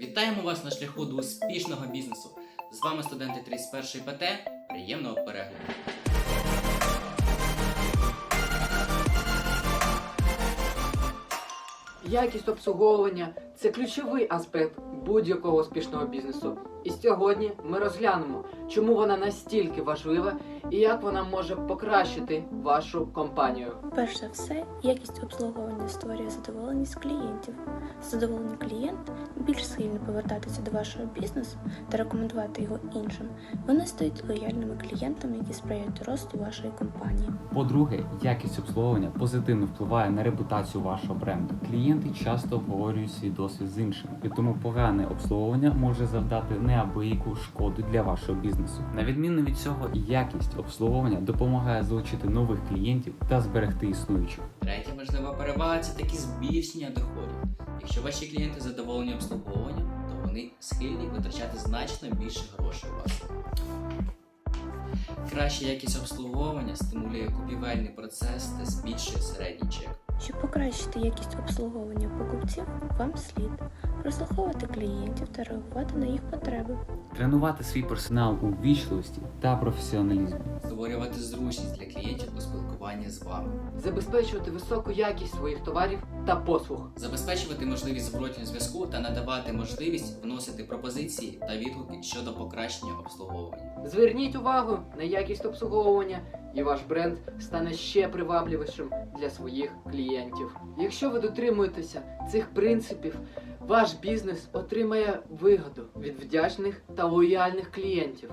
Вітаємо вас на шляху до успішного бізнесу. З вами студенти 31 ПТ. Приємного перегляду. Якість обслуговування це ключовий аспект будь-якого успішного бізнесу. І сьогодні ми розглянемо, чому вона настільки важлива і як вона може покращити вашу компанію. Перш за все, якість обслуговування створює задоволеність клієнтів. Задоволений клієнт більш схильний повертатися до вашого бізнесу та рекомендувати його іншим. Вони стають лояльними клієнтами, які сприяють росту вашої компанії. По-друге, якість обслуговування позитивно впливає на репутацію вашого бренду. Клієнти часто обговорюють свій досвід з іншими, і тому погане обслуговування може завдати неабияку шкоду для вашого бізнесу. На відміну від цього, якість обслуговування допомагає залучити нових клієнтів та зберегти існуючих. Третя важлива перевага це такі збільшення доходів. Якщо ваші клієнти задоволені обслуговуванням, то вони схильні витрачати значно більше грошей у вас. Краща якість обслуговування стимулює купівельний процес та збільшує середній чек. Покращити якість обслуговування покупців, вам слід прослуховувати клієнтів та реагувати на їх потреби. Тренувати свій персонал у ввічливості та професіоналізмі. Створювати зручність для клієнтів у спілкуванні з вами. Забезпечувати високу якість своїх товарів та послуг. Забезпечувати можливість зворотнього зв'язку та надавати можливість вносити пропозиції та відгуки щодо покращення обслуговування. Зверніть увагу на якість обслуговування, і ваш бренд стане ще привабливішим для своїх клієнтів. Якщо ви дотримуєтеся цих принципів, ваш бізнес отримає вигоду від вдячних та лояльних клієнтів.